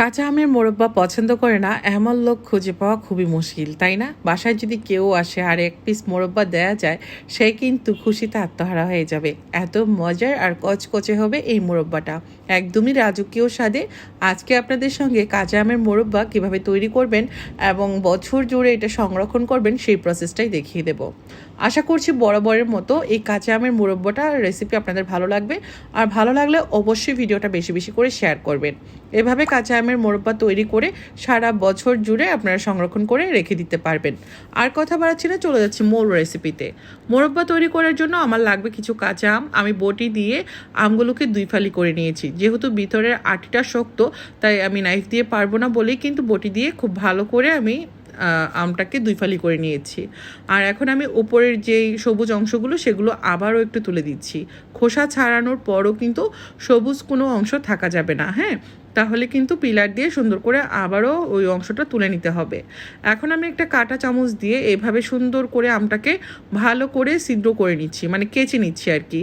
কাঁচা আমের মোরব্বা পছন্দ করে না, এমন লোক খুঁজে পাওয়া খুবই মুশকিল, তাই না? বাসায় যদি কেউ আসে আর এক পিস মোরব্বা দেয়া যায়, সে কিন্তু খুশিতে আত্মহারা হয়ে যাবে। এত মজার আর কচকচে হবে এই মোরব্বাটা। একদমই রাজকীয় স্বাদে। আজকে আপনাদের সঙ্গে কাঁচা আমের মোরব্বা কীভাবে তৈরি করবেন এবং বছর জুড়ে এটা সংরক্ষণ করবেন, সেই প্রসেসটাই দেখিয়ে দেব। আশা করছি বরাবরের মতো এই কাঁচা আমের মোরব্বাটা রেসিপি আপনাদের ভালো লাগবে। আর ভালো লাগলে অবশ্যই ভিডিওটা বেশি বেশি করে শেয়ার করবেন। এভাবে কাঁচা আমের মোরব্বা তৈরি করে সারা বছর জুড়ে আপনারা সংরক্ষণ করে রেখে দিতে পারবেন। আর কথা বাড়াচ্ছি না, চলে যাচ্ছি মূল রেসিপিতে মোরব্বা তৈরি করার জন্য আমার লাগবে কিছু কাঁচা আম। আমি বটি দিয়ে আমগুলোকে দুই ফালি করে নিয়েছি। যেহেতু ভিতরের আটিটা শক্ত, তাই আমি নাইফ দিয়ে পারব না বলেই কিন্তু বটি দিয়ে খুব ভালো করে আমি আমটাকে দুই ফালি করে নিয়েছি। আর এখন আমি উপরের যেই সবুজ অংশগুলো, সেগুলো আবারও একটু তুলে দিচ্ছি। খোসা ছাড়ানোর পরও কিন্তু সবুজ কোনো অংশ থাকা যাবে না হ্যাঁ? তাহলে কিন্তু পিলার দিয়ে সুন্দর করে আবারও ওই অংশটা তুলে নিতে হবে। এখন আমি একটা কাঁটা চামচ দিয়ে এভাবে সুন্দর করে আমটাকে ভালো করে ছিদ্র করে নিচ্ছি মানে কেচে নিচ্ছি আর কি।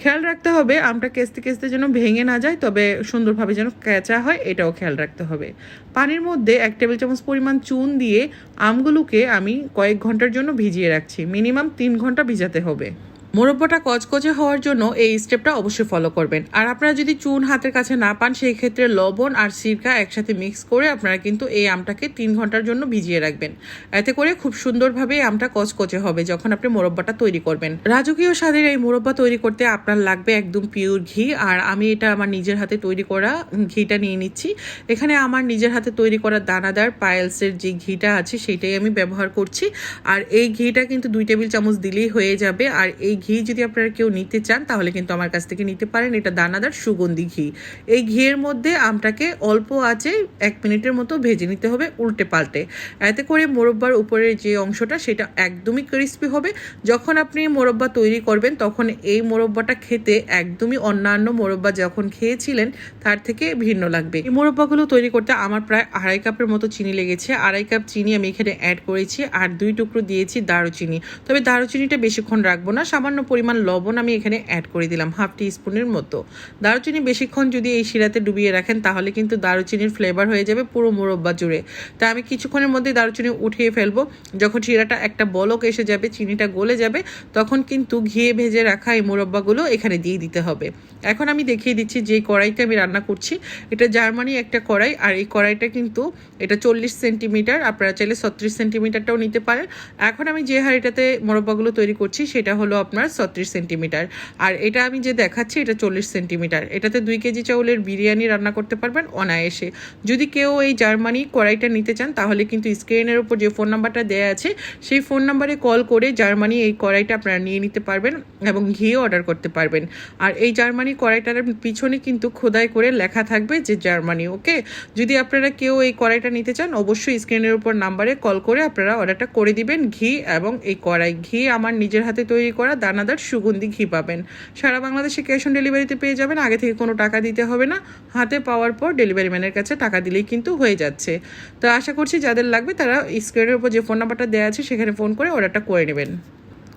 খেয়াল রাখতে হবে, আমটা কেস্তে কেস্তে যেন ভেঙে না যায়, তবে সুন্দরভাবে যেন কেঁচা হয়, এটাও খেয়াল রাখতে হবে। পানির মধ্যে এক টেবিল চামচ পরিমাণ চুন দিয়ে আমগুলোকে আমি কয়েক ঘণ্টার জন্য ভিজিয়ে রাখছি, মিনিমাম তিন ঘণ্টা ভিজাতে হবে। মোরব্বাটা কচকচে হওয়ার জন্য এই স্টেপটা অবশ্যই ফলো করবেন। আর আপনারা যদি চুন হাতের কাছে না পান, সেই ক্ষেত্রে লবণ আর সিরকা একসাথে মিক্স করে আপনারা কিন্তু এই আমটাকে তিন ঘণ্টার জন্য ভিজিয়ে রাখবেন। এতে করে খুব সুন্দরভাবে এই আমটা কচকচে হবে যখন আপনি মোরব্বাটা তৈরি করবেন। রাজকীয় স্বাদের এই মোরব্বা তৈরি করতে আপনার লাগবে একদম পিওর ঘি। আর আমি এটা আমার নিজের হাতে তৈরি করা ঘিটা নিয়ে নিচ্ছি। এখানে আমার নিজের হাতে তৈরি করা দানাদার পায়েলসের যে ঘিটা আছে, সেটাই আমি ব্যবহার করছি। আর এই ঘিটা কিন্তু দুই টেবিল চামচ দিলেই হয়ে যাবে। আর এই ঘি যদি আপনারা কেউ নিতে চান, তাহলে কিন্তু আমার কাছ থেকে নিতে পারেন। এটা দানাদার সুগন্ধি ঘি। এই ঘিয়ের মধ্যে আমটাকে অল্প আঁচে এক মিনিটের মতো ভেজে নিতে হবে উল্টে পাল্টে এতে করে মোরব্বার উপরের যে অংশটা, সেটা একদমই ক্রিস্পি হবে। যখন আপনি মোরব্বা তৈরি করবেন, তখন এই মোরব্বাটা খেতে একদমই অন্যান্য মোরব্বা যখন খেয়েছিলেন, তার থেকে ভিন্ন লাগবে। এই মোরব্বাগুলো তৈরি করতে আমার প্রায় আড়াই কাপের মতো চিনি লেগেছে। আড়াই কাপ চিনি আমি এখানে অ্যাড করেছি আর দুই টুকরো দিয়েছি দারুচিনি। তবে দারুচিনিটা বেশিক্ষণ রাখব না। সামান্য পরিমাণ লবণ আমি এখানে অ্যাড করে দিলাম হাফ টি স্পুনের মতো। দারুচিনি বেশিক্ষণ যদি এই শিরাতে ডুবিয়ে রাখেন, তাহলে কিন্তু দারুচিনির ফ্লেভার হয়ে যাবে পুরো মোরব্বা জুড়ে। তা আমি কিছুক্ষণের মধ্যে দারুচিনি উঠিয়ে ফেলব। যখন শিরাটা একটা বলক এসে যাবে, চিনিটা গলে যাবে, তখন কিন্তু ঘিয়ে ভেজে রাখা এই মোরব্বাগুলো এখানে দিয়ে দিতে হবে। এখন আমি দেখিয়ে দিচ্ছি যে কড়াইতে আমি রান্না করছি। এটা জার্মানি একটা কড়াই, আর এই কড়াইটা কিন্তু এটা চল্লিশ সেন্টিমিটার, আপনারা চাইলে ছত্রিশ সেন্টিমিটারটাও নিতে পারেন। এখন আমি যে হাঁড়িটাতে মোরব্বাগুলো তৈরি করছি, সেটা হলো আপনার ছত্রিশ সেন্টিমিটার। আর এটা আমি যে দেখাচ্ছি, এটা চল্লিশ সেন্টিমিটার। এটাতে দুই কেজি চাউলের বিরিয়ানি রান্না করতে পারবেন অনায়াসে। যদি কেউ এই জার্মানি কড়াইটা নিতে চান, তাহলে কিন্তু স্ক্রিনের উপর যে ফোন নাম্বারটা দেওয়া আছে, সেই ফোন নাম্বারে কল করে জার্মানি এই কড়াইটা আপনারা নিয়ে নিতে পারবেন এবং ঘি অর্ডার করতে পারবেন। আর এই জার্মানি কড়াইটার পিছনে কিন্তু খোদাই করে লেখা থাকবে যে জার্মানি, ওকে? যদি আপনারা কেউ এই কড়াইটা নিতে চান, অবশ্যই স্ক্রিনের উপর নাম্বারে কল করে আপনারা অর্ডারটা করে দিবেন ঘি এবং এই কড়াই। ঘি আমার নিজের হাতে তৈরি করা দানাদার সুগন্ধি ঘি পাবেন। সারা বাংলাদেশে ক্যাশ অন ডেলিভারিতে পেয়ে যাবেন, আগে থেকে কোনো টাকা দিতে হবে না। হাতে পাওয়ার পর ডেলিভারি ম্যানের কাছে টাকা দিলেই কিন্তু হয়ে যাচ্ছে। তো আশা করছি যাদের লাগবে তারা স্ক্রিনের উপর যে ফোন নাম্বারটা দেওয়া আছে, সেখানে ফোন করে অর্ডারটা করে নেবেন।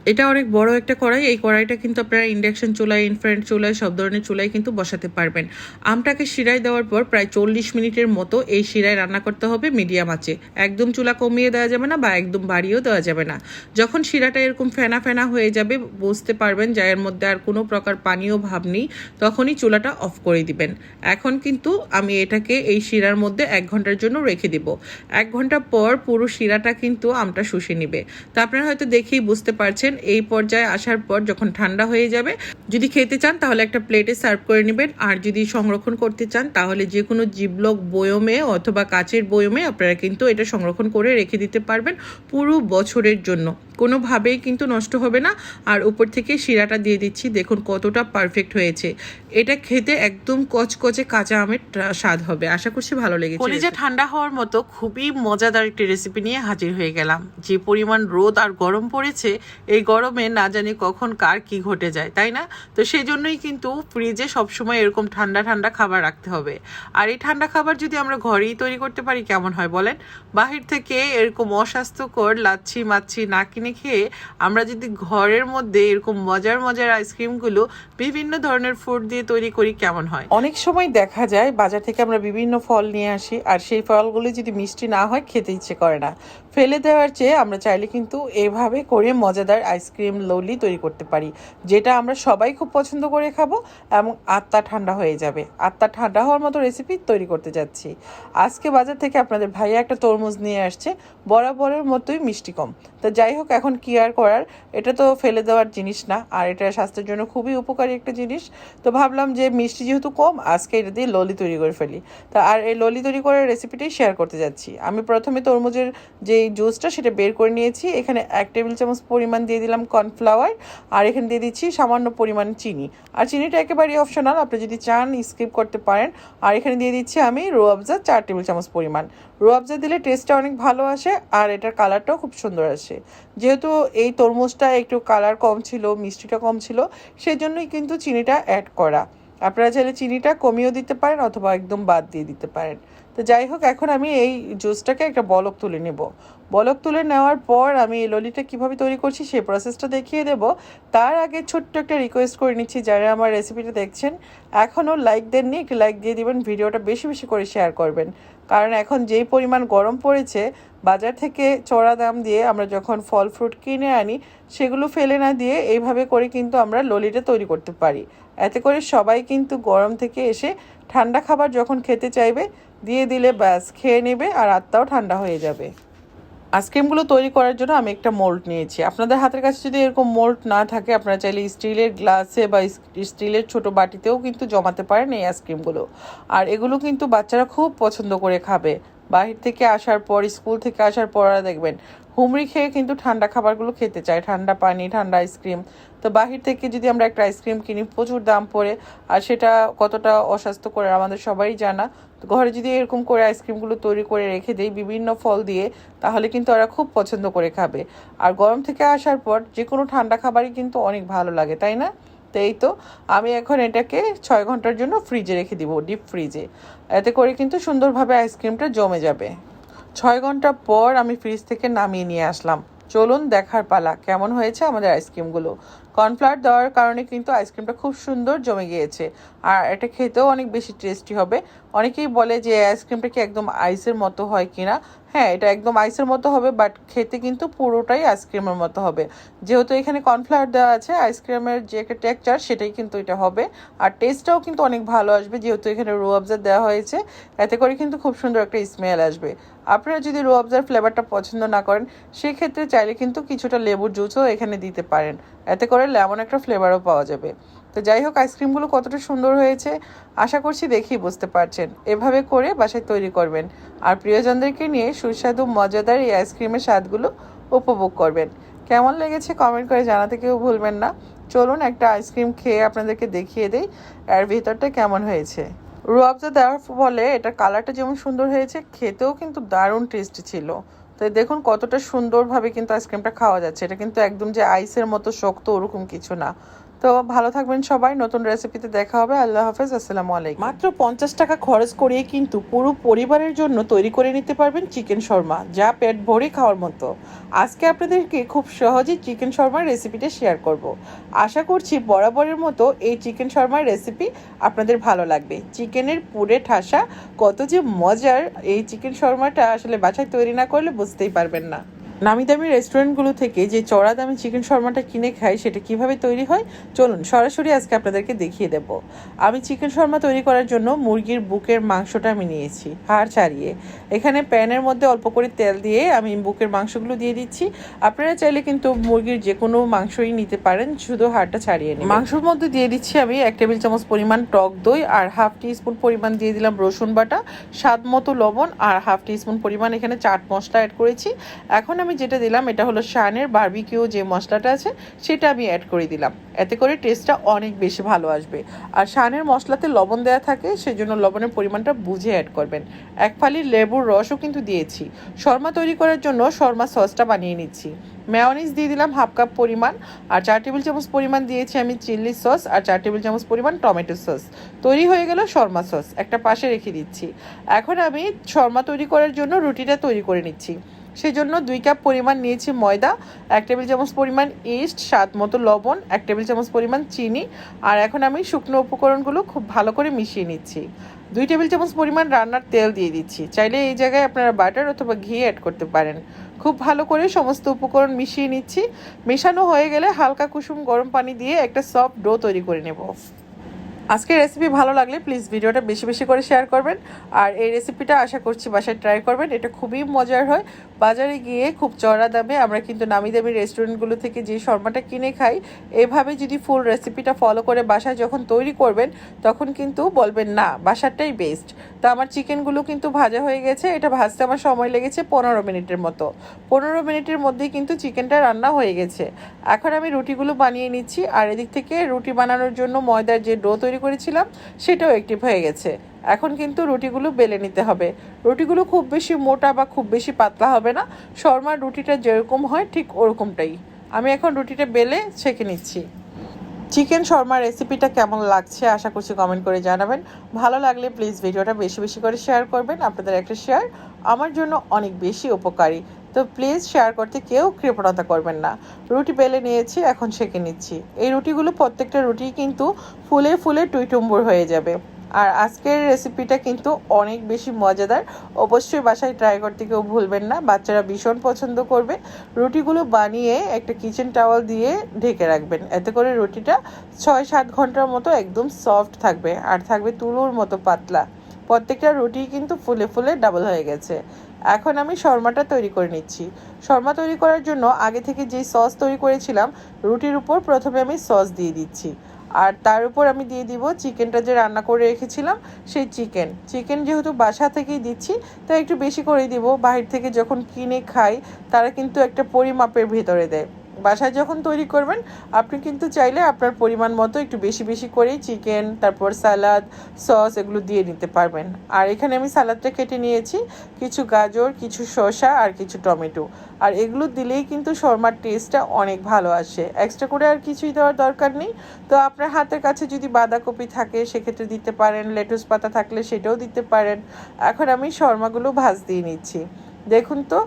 এটা অনেক বড় একটা কড়াই। এই কড়াইটা কিন্তু আপনারা ইন্ডাকশন চুলায় ইনফ্রারেন্ট চুলায়, সব ধরনের চুলায় কিন্তু বসাতে পারবেন। আমটাকে শিরায় দেওয়ার পর প্রায় চল্লিশ মিনিটের মতো এই শিরায় রান্না করতে হবে মিডিয়াম আঁচে। একদম চুলা কমিয়ে দেওয়া যাবে না বা একদম বাড়িয়েও দেওয়া যাবে না। যখন শিরাটা এরকম ফেনা ফেনা হয়ে যাবে, বুঝতে পারবেন যে এর মধ্যে আর কোনো প্রকার পানীয় ভাব নেই, তখনই চুলাটা অফ করে দিবেন। এখন কিন্তু আমি এটাকে এই শিরার মধ্যে এক ঘণ্টার জন্য রেখে দিব। এক ঘণ্টা পর পুরো শিরাটা কিন্তু আমটা শুষে নিবে। তা আপনারা হয়তো দেখেই বুঝতে পারছেন এই পর্যায়ে আসার পর যখন ঠান্ডা হয়ে যাবে যদি খেতে চান তাহলে একটা প্লেটে সার্ভ করে নেবেন। আর যদি সংরক্ষণ করতে চান তাহলে যে কোনো জিবলক বয়মে অথবা কাচের বয়মে আপনারা কিন্তু এটা সংরক্ষণ করে রেখে দিতে পারবেন পুরো বছরের জন্য। কোনোভাবেই কিন্তু নষ্ট হবে না। আর উপর থেকে শিরাটা দিয়ে দিচ্ছি দেখুন কতটা পারফেক্ট হয়েছে। এটা খেতে একদম কচকচে কাঁচা আমের স্বাদ হবে। আশা করছি ভালো লেগেছে কলিজা ঠান্ডা হওয়ার মতো খুবই মজাদার একটি রেসিপি নিয়ে হাজির হয়ে গেলাম। যে পরিমাণ রোদ আর গরম পড়েছে এই এই গরমে না জানি কখন কার কি ঘটে যায়, তাই না? তো সেই জন্যই কিন্তু ফ্রিজে সবসময় এরকম ঠান্ডা ঠান্ডা খাবার রাখতে হবে। আর এই ঠান্ডা খাবার যদি আমরা ঘরেই তৈরি করতে পারি, কেমন হয় বলেন? বাহির থেকে এরকম অস্বাস্থ্যকর লাচ্ছি মাচ্ছি না কিনে খেয়ে আমরা যদি ঘরের মধ্যে এরকম মজার মজার আইসক্রিমগুলো বিভিন্ন ধরনের ফুড দিয়ে তৈরি করি, কেমন হয়? অনেক সময় দেখা যায় বাজার থেকে আমরা বিভিন্ন ফল নিয়ে আসি, আর সেই ফলগুলো যদি মিষ্টি না হয়, খেতে ইচ্ছে করে না। ফেলে দেওয়ার চেয়ে আমরা চাইলে কিন্তু এভাবে করে মজাদার আইসক্রিম ললি তৈরি করতে পারি। যেটা আমরা সবাই খুব পছন্দ করে খাব এবং আত্মা ঠান্ডা হয়ে যাবে। আত্মা ঠান্ডা হওয়ার মতো রেসিপি তৈরি করতে যাচ্ছি। আজকে বাজার থেকে আপনাদের ভাইয়া একটা তরমুজ নিয়ে আসছে, বরাবরের মতোই মিষ্টি কম। তো যাই হোক, এখন কি আর করার? এটা তো ফেলে দেওয়ার জিনিস না, আর এটা স্বাস্থ্যের জন্য খুবই উপকারী একটা জিনিস। তো ভাবলাম যে মিষ্টি যেহেতু কম, আজকে এটা দিয়ে ললি তৈরি করে ফেলি। তা আর এই ললি তৈরি করার রেসিপিটাই শেয়ার করতে যাচ্ছি। আমি প্রথমে তরমুজের যে জুসটা সেটা বের করে নিয়েছি। এখানে এক টেবিল চামচ পরিমাণ দিয়ে দিলাম কর্নফ্লাওয়ার, আর এখানে দিয়ে দিচ্ছি সামান্য পরিমাণ চিনি। আর চিনিটা একেবারেই অপশনাল আপনি যদি চান স্কিপ করতে পারেন। আর এখানে দিয়ে দিচ্ছি আমি রোয়াবজা চার টেবিল চামচ পরিমাণ। রোয়াবজা দিলে টেস্টটা অনেক ভালো আসে, আর এটার কালারটাও খুব সুন্দর আসে। যেহেতু এই তরমুজটা একটু কালার কম ছিল, মিষ্টিটা কম ছিল সেই জন্যই কিন্তু চিনিটা অ্যাড করা। আপনারা চাইলে চিনিটা কমিয়েও দিতে পারেন, অথবা একদম বাদ দিয়ে দিতে পারেন। তো যাই হোক, এখন আমি এই জুসটাকে একটা বলক তুলে নেব। বলক তুলে নেওয়ার পর আমি এই ললিটা কীভাবে তৈরি করছি সেই প্রসেসটা দেখিয়ে দেব। তার আগে ছোট্ট একটা রিকোয়েস্ট করে নিচ্ছি যারা আমার রেসিপিটা দেখছেন, এখনও লাইক দেননি, একটু লাইক দিয়ে দিবেন, ভিডিওটা বেশি বেশি করে শেয়ার করবেন। কারণ এখন যেই পরিমাণ গরম পড়েছে, বাজার থেকে চড়া দাম দিয়ে আমরা যখন ফল ফ্রুট কিনে আনি, সেগুলো ফেলে না দিয়ে এইভাবে করে কিন্তু আমরা ললিটা তৈরি করতে পারি। এতে করে সবাই কিন্তু গরম থেকে এসে ঠান্ডা খাবার যখন খেতে চাইবে দিয়ে দিলে ব্যাস, খেয়ে নেবে আর আত্মাও ঠান্ডা হয়ে যাবে। আইসক্রিমগুলো তৈরি করার জন্য আমি একটা মোল্ড নিয়েছি। আপনাদের হাতের কাছে যদি এরকম মোল্ড না থাকে, আপনারা চাইলে স্টিলের গ্লাসে বা স্টিলের ছোট বাটিতেও কিন্তু জমাতে পারেন এই আইসক্রিমগুলো আর এগুলো কিন্তু বাচ্চারা খুব পছন্দ করে খাবে। বাহির থেকে আসার পর, স্কুল থেকে আসার পর দেখবেন হুমড়ি খেয়ে কিন্তু ঠান্ডা খাবারগুলো খেতে চায়। ঠান্ডা পানি, ঠান্ডা আইসক্রিম তো বাহির থেকে যদি আমরা একটা আইসক্রিম কিনি, প্রচুর দাম পড়ে আর সেটা কতটা অস্বাস্থ্যকর আমাদের সবাই জানা। তো ঘরে যদি এরকম করে আইসক্রিমগুলো তৈরি করে রেখে দিই, বিভিন্ন ফল দিয়ে, তাহলে কিন্তু ওরা খুব পছন্দ করে খাবে। আর গরম থেকে আসার পর যে কোনো ঠান্ডা খাবারই কিন্তু অনেক ভালো লাগে, তাই না? তো এই তো আমি এখন এটাকে ছয় ঘণ্টার জন্য ফ্রিজে রেখে দিব ডিপ ফ্রিজে এতে করে কিন্তু সুন্দরভাবে আইসক্রিমটা জমে যাবে। ছয় ঘণ্টা পর আমি ফ্রিজ থেকে নামিয়ে নিয়ে আসলাম। চলুন দেখার পালা, কেমন হয়েছে আমাদের আইসক্রিমগুলো কর্নফ্লাওয়ার দেওয়ার কারণে কিন্তু আইসক্রিমটা খুব সুন্দর জমে গিয়েছে। আর এটা খেতেও অনেক বেশি টেস্টি হবে। অনেকেই বলে যে আইসক্রিমটা কি একদম আইসের মতো হয় কিনা? হ্যাঁ এটা একদম আইসের মতো হবে বাট খেতে কিন্তু পুরোটাই আইসক্রিমের মতো হবে। যেহেতু এখানে কর্নফ্লাওয়ার দেওয়া আছে আইসক্রিমের যে একটা টেক্সচার সেটাই কিন্তু এটা হবে। আর টেস্টটাও কিন্তু অনেক ভালো আসবে, যেহেতু এখানে রো আবজার দেওয়া হয়েছে। এতে করে কিন্তু খুব সুন্দর একটা স্মেল আসবে। আপনারা যদি রো আবজার ফ্লেভারটা পছন্দ না করেন, সেক্ষেত্রে চাইলে কিন্তু কিছুটা লেবুর জুসও এখানে দিতে পারেন। এতে করে লেমন একটা ফ্লেভারও পাওয়া যাবে। তো যাই হোক আইসক্রিমগুলো কতটা সুন্দর হয়েছে, আশা করছি দেখেই বুঝতে পারছেন। এভাবে করে বাসায় তৈরি করবেন। আর প্রিয়জনদেরকে নিয়ে সুস্বাদু, মজাদার এই আইসক্রিমের স্বাদগুলো উপভোগ করবেন। কেমন লেগেছে কমেন্ট করে জানাতে কেউ ভুলবেন না। চলুন একটা আইসক্রিম খেয়ে আপনাদেরকে দেখিয়ে দেই, এর ভিতরটা কেমন হয়েছে। রুয়াবজা দেওয়ার ফলে এটার কালারটা যেমন সুন্দর হয়েছে, খেতেও কিন্তু দারুণ টেস্টি ছিল। তো দেখুন কতটা সুন্দরভাবে কিন্তু আইসক্রিমটা খাওয়া যাচ্ছে। এটা কিন্তু একদম যে আইসের মতো শক্ত, ওরকম কিছু না। তো ভালো থাকবেন সবাই, নতুন রেসিপিতে দেখা হবে। আল্লাহ হাফেজ, আসসালামু আলাইকুম। মাত্র পঞ্চাশ টাকা খরচ করিয়ে কিন্তু পুরো পরিবারের জন্য তৈরি করে নিতে পারবেন চিকেন শর্মা, যা পেট ভরে খাওয়ার মতো। আজকে আপনাদেরকে খুব সহজেই চিকেন শর্মার রেসিপিটা শেয়ার করব। আশা করছি বরাবরের মতো এই চিকেন শর্মার রেসিপি আপনাদের ভালো লাগবে। চিকেনের পুরে ঠাসা, কত যে মজার এই চিকেন শর্মাটা আসলে বাসায় তৈরি না করলে বুঝতেই পারবেন না। নামি দামি রেস্টুরেন্টগুলো থেকে যে চড়া দামি চিকেন শর্মাটা কিনে খাই সেটা কীভাবে তৈরি হয়? চলুন সরাসরি আজকে আপনাদেরকে দেখিয়ে দেব। আমি চিকেন শর্মা তৈরি করার জন্য মুরগির বুকের মাংসটা আমি নিয়েছি, হাড় ছাড়িয়ে। এখানে প্যানের মধ্যে অল্প করে তেল দিয়ে আমি বুকের মাংসগুলো দিয়ে দিচ্ছি। আপনারা চাইলে কিন্তু মুরগির যে কোনো মাংসই নিতে পারেন, শুধু হাড়টা ছাড়িয়ে নিন মাংসের মধ্যে দিয়ে দিচ্ছি আমি এক টেবিল চামচ পরিমাণ টক দই আর হাফ টি স্পুন পরিমাণ দিয়ে দিলাম রসুন বাটা, স্বাদ মতো লবণ আর হাফ টি স্পুন পরিমাণ এখানে চাট মশলা অ্যাড করেছি। এখন আমি আমি যেটা দিলাম, এটা হলো শানের বারবিকিউ যে মশলাটা আছে, সেটা আমি অ্যাড করে দিলাম। এতে করে টেস্টটা অনেক বেশি ভালো আসবে। আর শানের মশলাতে লবণ দেওয়া থাকে, সেজন্য লবণের পরিমাণটা বুঝে অ্যাড করবেন। এক ফালি লেবুর রসও কিন্তু দিয়েছি। শর্মা তৈরি করার জন্য শর্মা সসটা বানিয়ে নিচ্ছি। মেয়নিজ দিয়ে দিলাম হাফ কাপ পরিমাণ, আর চার টেবিল চামচ পরিমাণ দিয়েছি আমি চিল্লি সস আর চার টেবিল চামচ পরিমাণ টমেটো সস তৈরি হয়ে গেল শর্মা সস একটা পাশে রেখে দিচ্ছি। এখন আমি শর্মা তৈরি করার জন্য রুটিটা তৈরি করে নিচ্ছি। সেই জন্য দুই কাপ পরিমাণ নিয়েছি ময়দা, এক টেবিল চামচ পরিমাণ ইস্ট, স্বাদ মতো লবণ, এক টেবিল চামচ পরিমাণ চিনি আর এখন আমি শুকনো উপকরণগুলো খুব ভালো করে মিশিয়ে নিচ্ছি। দুই টেবিল চামচ পরিমাণ রান্নার তেল দিয়ে দিচ্ছি। চাইলে এই জায়গায় আপনারা বাটার অথবা ঘি অ্যাড করতে পারেন। খুব ভালো করে সমস্ত উপকরণ মিশিয়ে নিচ্ছি। মেশানো হয়ে গেলে হালকা কুসুম গরম পানি দিয়ে একটা সফট ডো তৈরি করে নেব। আজকের রেসিপি ভালো লাগলে প্লিজ ভিডিওটা বেশি বেশি করে শেয়ার করবেন। আর এই রেসিপিটা আশা করছি বাসায় ট্রাই করবেন। এটা খুবই মজার হয়। বাজারে গিয়ে খুব চড়া দামে আমরা কিন্তু নামি দামি রেস্টুরেন্টগুলো থেকে যে শর্মাটা কিনে খাই, এভাবে যদি ফুল রেসিপিটা ফলো করে বাসায় যখন তৈরি করবেন, তখন কিন্তু বলবেন, না, বাসারটাই বেস্ট তো আমার চিকেনগুলো কিন্তু ভাজা হয়ে গেছে। এটা ভাজতে আমার সময় লেগেছে পনেরো মিনিটের মতো। পনেরো মিনিটের মধ্যেই কিন্তু চিকেনটা রান্না হয়ে গেছে। এখন আমি রুটিগুলো বানিয়ে নিচ্ছি। আর এদিক থেকে রুটি বানানোর জন্য ময়দার যে ডো তৈরি করেছিলাম, সেটাও অ্যাক্টিভ হয়ে গেছে। এখন কিন্তু রুটিগুলো বেলে নিতে হবে। রুটিগুলো খুব বেশি মোটা বা খুব বেশি পাতলা হবে না। শর্মার রুটিটা যেরকম হয়, ঠিক ওরকমটাই। আমি এখন রুটিটা বেলে ছেঁকে নিচ্ছি। চিকেন শর্মা রেসিপিটা কেমন লাগছে আশা করছি কমেন্ট করে জানাবেন। ভালো লাগলে প্লিজ ভিডিওটা বেশি বেশি করে শেয়ার করবেন। আপনাদের একটা শেয়ার আমার জন্য অনেক বেশি উপকারী। তো প্লিজ শেয়ার করতে কেউ কৃপণতা করবেন না। রুটি বেলে নিয়েছি, এখন সেঁকে নিচ্ছি। এই রুটিগুলো প্রত্যেকটা রুটি কিন্তু ফুলে ফুলে টুইটুম্বুর হয়ে যাবে। আর আজকের রেসিপিটা কিন্তু অনেক বেশি মজাদার। অবশ্যই বাসায় ট্রাই করতে কেউ ভুলবেন না, বাচ্চারা ভীষণ পছন্দ করবে। রুটিগুলো বানিয়ে একটা কিচেন টাওয়াল দিয়ে ঢেকে রাখবেন। এতে করে রুটিটা ছয় সাত ঘণ্টার মতো একদম সফট থাকবে, আর থাকবে তুলোর মতো পাতলা। প্রত্যেকটা রুটি কিন্তু ফুলে ফুলে ডাবল হয়ে গেছে। এখন আমি শর্মাটা তৈরি করে নিচ্ছি। শর্মা তৈরি করার জন্য আগে থেকে যে সস তৈরি করেছিলাম, রুটির উপর প্রথমে আমি সস দিয়ে দিচ্ছি। আর তার উপর আমি দিয়ে দিব চিকেনটা যে রান্না করে রেখেছিলাম, সেই চিকেন। চিকেন যেহেতু বাসা থেকেই দিচ্ছি, তাই একটু বেশি করেই দিব। বাহির থেকে যখন কিনে খাই, তারা কিন্তু একটা পরিমাপের ভেতরে দেয়। বাসায় যখন তৈরি করবেন, আপনি কিন্তু চাইলে আপনার পরিমাণ মতো একটু বেশি বেশি করেই চিকেন, তারপর সালাদ, সস এগুলো দিয়ে নিতে পারবেন। আর এখানে আমি সালাদটা কেটে নিয়েছি, কিছু গাজর, কিছু শসা আর কিছু টমেটো। আর এগুলো দিলেই কিন্তু শর্মার টেস্টটা অনেক ভালো আসে। এক্সট্রা করে আর কিছুই দেওয়ার দরকার নেই। তো আপনার হাতের কাছে যদি বাঁধাকপি থাকে, সেক্ষেত্রে দিতে পারেন। লেটুস পাতা থাকলে সেটাও দিতে পারেন। এখন আমি শর্মাগুলো ভাজ দিয়ে নিচ্ছি। দেখুন তো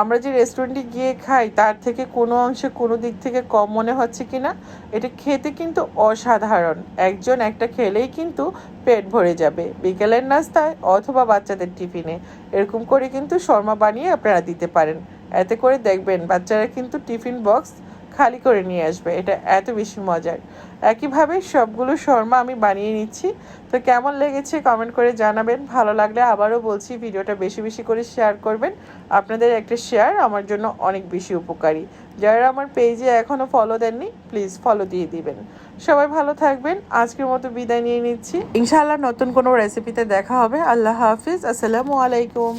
আমরা যে রেস্টুরেন্টে গিয়ে খাই, তার থেকে কোনো অংশে কোনো দিক থেকে কম মনে হচ্ছে কি না? এটা খেতে কিন্তু অসাধারণ। একজন একটা খেলেই কিন্তু পেট ভরে যাবে। বিকেলের নাস্তায় অথবা বাচ্চাদের টিফিনে। এরকম করে কিন্তু শর্মা বানিয়ে আপনারা দিতে পারেন। এতে করে দেখবেন বাচ্চারা কিন্তু টিফিন বক্স খালি করে নিয়ে আসবে, এটা এত বেশি মজার। একইভাবে সবগুলো শর্মা আমি বানিয়ে নিচ্ছি। তো কেমন লেগেছে কমেন্ট করে জানাবেন। ভালো লাগলে আবারও বলছি ভিডিওটা বেশি বেশি করে শেয়ার করবেন। আপনাদের একটা শেয়ার আমার জন্য অনেক বেশি উপকারী। যারা আমার পেজে এখনও ফলো দেননি প্লিজ ফলো দিয়ে দিবেন। সবাই ভালো থাকবেন। আজকের মতো বিদায় নিয়ে নিচ্ছি। ইনশাআল্লাহ নতুন কোনো রেসিপিতে দেখা হবে। আল্লাহ হাফিজ। আসসালামু আলাইকুম।